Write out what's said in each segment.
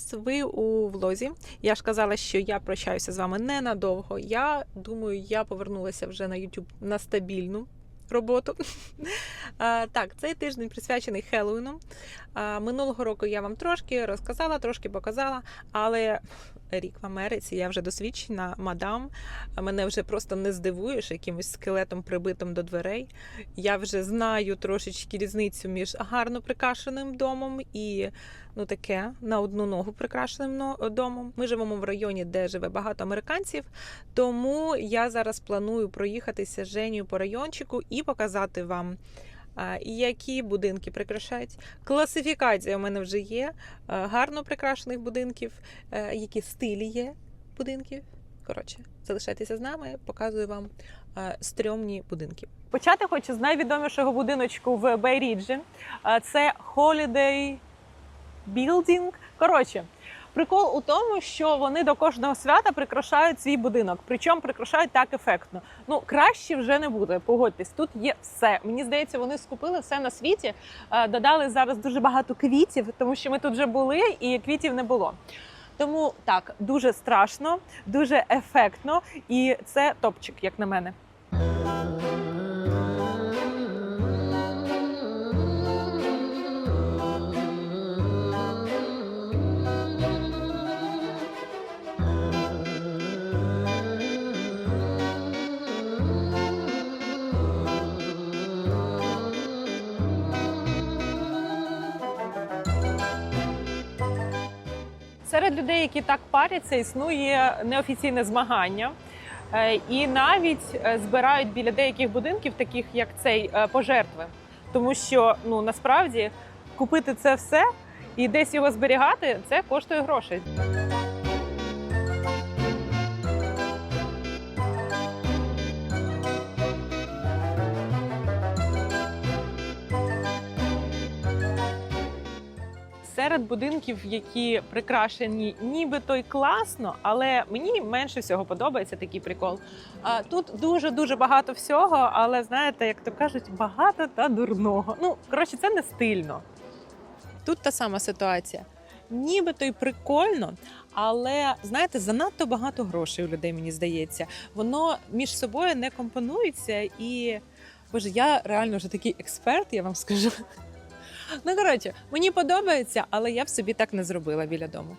вас! Ви у влозі. Я ж казала, що я прощаюся з вами ненадовго. Я думаю, я повернулася вже на YouTube на стабільну роботу. А, Так, цей тиждень присвячений Хеллоуіну. Минулого року я вам трошки розказала, трошки показала, але рік в Америці я вже досвідчена мадам. Мене вже просто не здивуєш якимось скелетом прибитим до дверей. Я вже знаю трошечки різницю між гарно прикрашеним домом і ну таке на одну ногу прикрашеним домом. Ми живемо в районі, де живе багато американців. Тому я зараз планую проїхатися Женю по райончику і показати вам. Які будинки прикрашають? Класифікація у мене вже є гарно прикрашених будинків, е, які стилі є будинків. Коротше, залишайтеся з нами, показую вам стрьомні будинки. Почати хочу з найвідомішого будиночку в Бейріджі. Це Holiday Building. Коротше, прикол у тому, що вони до кожного свята прикрашають свій будинок. Причому прикрашають так ефектно. Ну краще вже не буде. Погодьтесь, тут є все. Мені здається, вони скупили все на світі. Е, Додали зараз дуже багато квітів, тому що ми тут вже були і квітів не було. Тому так дуже страшно, дуже ефектно, і це топчик, як на мене. Людей, які так паряться, існує неофіційне змагання. Е, І навіть е, збирають біля деяких будинків, таких як цей, е, пожертви. Тому що ну насправді купити це все і десь його зберігати це коштує грошей. Серед будинків, які прикрашені нібито й класно, але мені менше всього подобається такий прикол. Тут дуже дуже багато всього, але знаєте, як то кажуть, багато та дурного. Ну коротше, це не стильно. Тут та сама ситуація. Нібито й прикольно, але знаєте, занадто багато грошей у людей, мені здається. Воно між собою не компонується і. Боже, я реально вже такий експерт, я вам скажу. Ну, коротше, мені подобається, але я б собі так не зробила біля дому.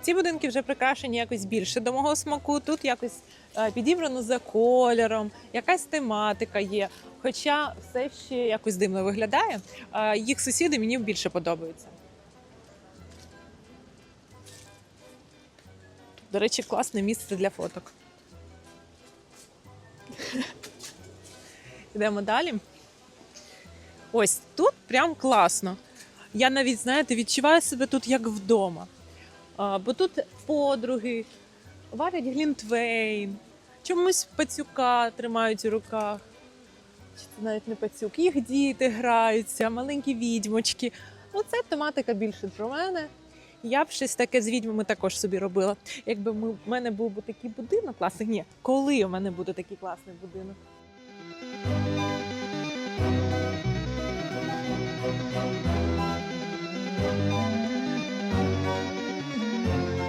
Ці будинки вже прикрашені якось більше до мого смаку. Тут якось е, підібрано за кольором, якась тематика є. Хоча все ще якось дивно виглядає. Е, Їх сусіди мені більше подобаються. До речі, класне місце для фоток. Йдемо далі. Ось тут прям класно. Я навіть, знаєте, відчуваю себе тут як вдома. Бо тут подруги варять глінтвейн, чомусь пацюка тримають у руках. Чи це навіть не пацюк, їх діти граються, маленькі відьмочки. Ну, це тематика більше про мене. Я б щось таке з відьмами також собі робила. Якби в мене був би такий будинок класний, ні, коли у мене буде такий класний будинок.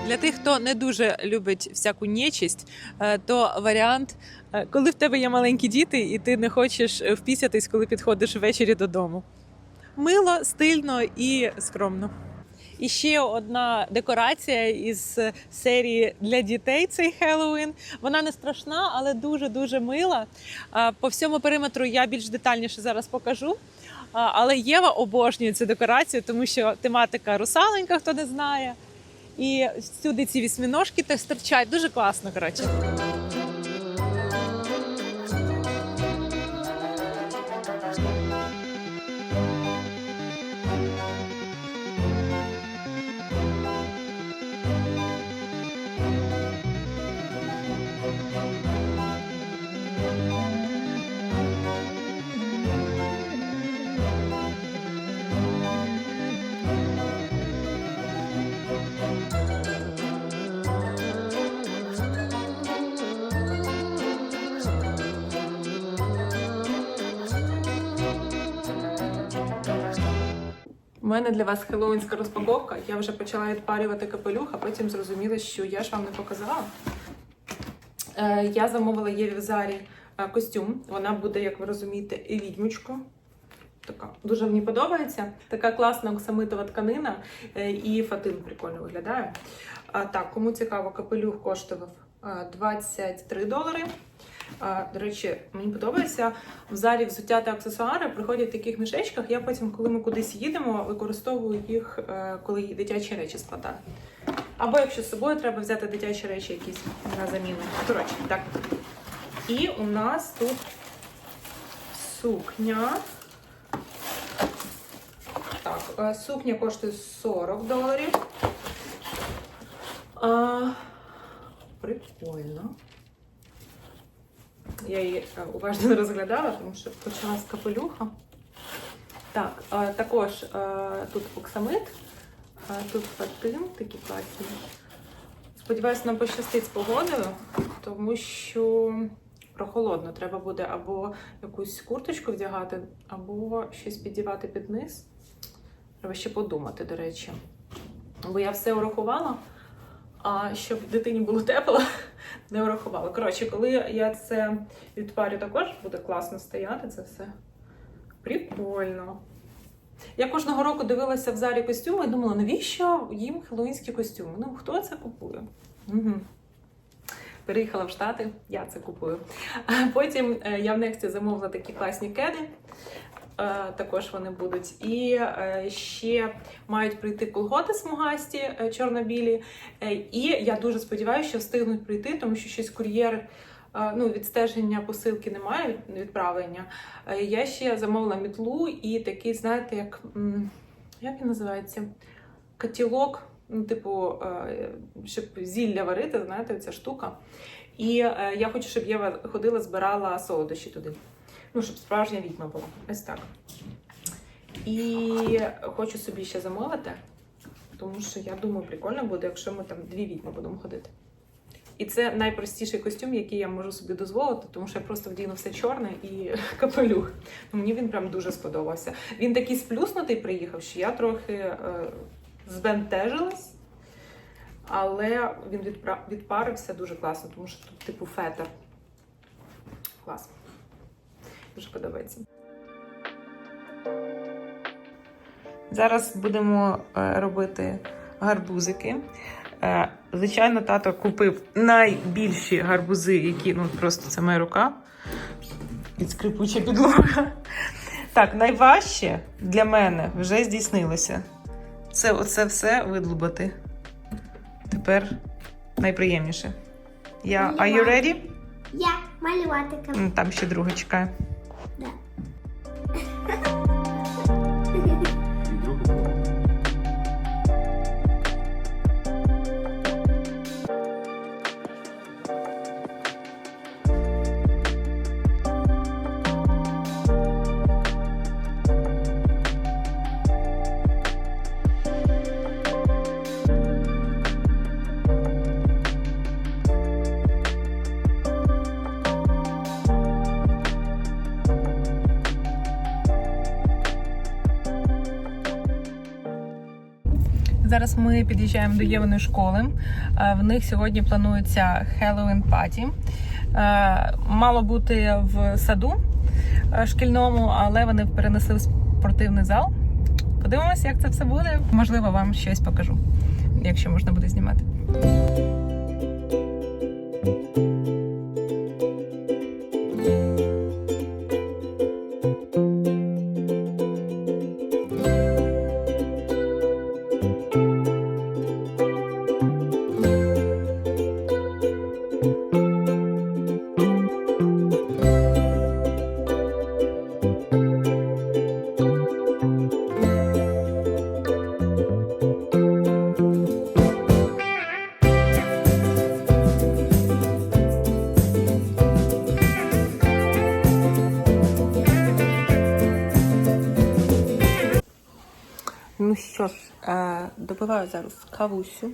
Для тих, хто не дуже любить всяку нечисть, е, то варіант, е, коли в тебе є маленькі діти, і ти не хочеш е, впісятись, коли підходиш ввечері додому. Мило, стильно і скромно. І ще одна декорація із серії для дітей цей Хеллоуін. Вона не страшна, але дуже дуже мила. По всьому периметру я більш детальніше зараз покажу. Але Єва обожнює цю декорацію, тому що тематика русаленька, хто не знає. І всюди ці вісьміножки теж стирчать. Дуже класно, коротше. У мене для вас хеллоуінська розпаковка. Я вже почала відпарювати капелюх, а потім зрозуміла, що я ж вам не показала. Е, я замовила Єві в Зарі е, костюм. Вона буде, як ви розумієте, і. Така дуже мені подобається. Така класна оксамитова тканина е, і фатин прикольно виглядає. А, так, кому цікаво, капелюх коштував е, 23 долари. До речі, мені подобається в залі взуття та аксесуари приходять в таких мішечках. Я потім, коли ми кудись їдемо, використовую їх, е, коли дитячі речі складаю. Або якщо з собою треба взяти дитячі речі якісь на заміну. Коротше, так. І у нас тут сукня. Так, е, сукня коштує 40 доларів. А, прикольно. Я її е, уважно розглядала, тому що почала з капелюха. Так, е, також е, тут оксамит, тут фатин, такі класні. Сподіваюсь, нам пощастить з погодою, тому що прохолодно. Треба буде або якусь курточку вдягати, або щось піддівати під низ. Треба ще подумати, до речі. Бо я все урахувала, а щоб дитині було тепло, не урахувала. Коротше, коли я це відпарю, також буде класно стояти це все. Прикольно. Я кожного року дивилася в залі костюми і думала, навіщо їм хеллоуінські костюми? Ну, хто це купує? Угу. Переїхала в Штати, я це купую. Потім е, я в Нексті замовила такі класні кеди. Е, Також вони будуть. І е, ще мають прийти колготи смугасті е, чорно-білі. І я дуже сподіваюся, що встигнуть прийти, тому що щось кур'єр. Ну, відстеження посилки немає відправлення. Я ще замовила мітлу і такий, знаєте, як, як він називається? Котілок, ну, типу, щоб зілля варити, знаєте, ця штука. І я хочу, щоб Єва ходила, збирала солодощі туди. Ну, щоб справжня відьма була. Ось так. І хочу собі ще замовити, тому що я думаю, прикольно буде, якщо ми там дві відьми будемо ходити. І це найпростіший костюм, який я можу собі дозволити, тому що я просто вдіну все чорне і капелюх. Ну, мені він прям дуже сподобався. Він такий сплюснутий приїхав, що я трохи е, збентежилась, але він відпра- відпарився дуже класно, тому що тут типу фетр. Клас. Дуже подобається. Зараз будемо е, робити гарбузики. Е, Звичайно, тато купив найбільші гарбузи, які ну просто це моя рука. І скрипуча підлога. Так, найважче для мене вже здійснилося. Це оце все видлубати. Тепер найприємніше. Я... Are you ready? Я малювати Там ще друга чекає. Зараз ми під'їжджаємо до Євиної школи. Е, В них сьогодні планується Party. Е, Мало бути в саду е, шкільному, але вони перенесли в спортивний зал. Подивимося, як це все буде. Можливо, вам щось покажу, якщо можна буде знімати. Ну що ж, добиваю допиваю зараз кавусю,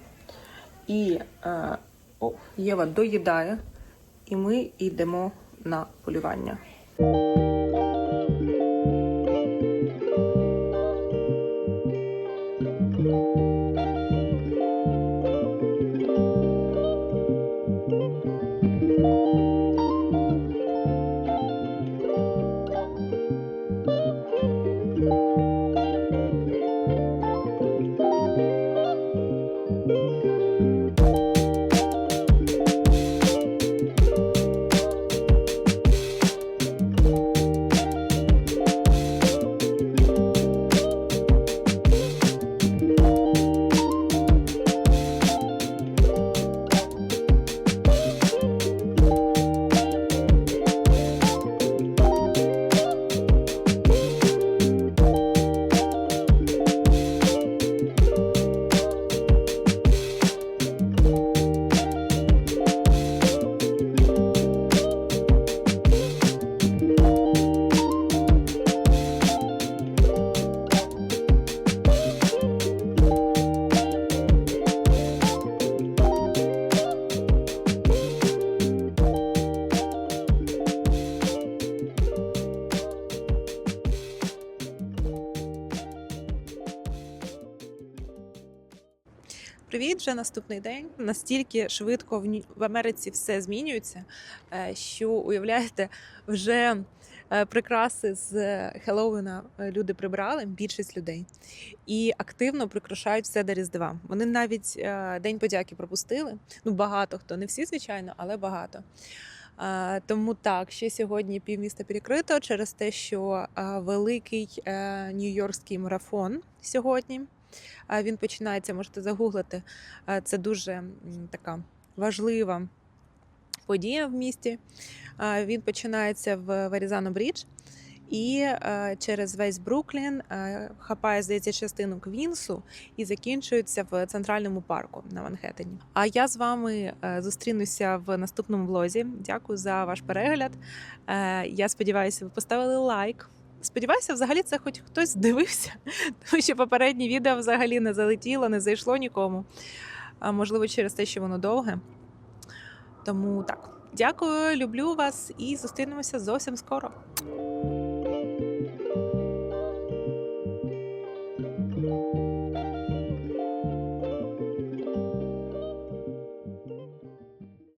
і е, о, Єва доїдає, і ми йдемо на полювання. Привіт! Вже наступний день. Настільки швидко в, Америці все змінюється, е, що уявляєте, вже е, прикраси з Хеллоуіна е, люди прибрали, більшість людей, і активно прикрашають все до Різдва. Вони навіть День подяки пропустили. Ну, багато хто, не всі, звичайно, але багато. Тому так, ще сьогодні півміста перекрито через те, що великий нью-йоркський марафон сьогодні. Він починається, можете загуглити. Це дуже така важлива подія в місті. Він починається в Варізано Брідж і через весь Бруклін хапає, здається, частину Квінсу і закінчується в центральному парку на Манхеттені. А я з вами е, зустрінуся в наступному влозі. Дякую за ваш перегляд. Е, Я сподіваюся, ви поставили лайк. Сподіваюся, взагалі це хоч хтось дивився, тому що попереднє відео взагалі не залетіло, не зайшло нікому. А можливо, через те, що воно довге. Тому так, дякую, люблю вас і зустрінемося зовсім скоро.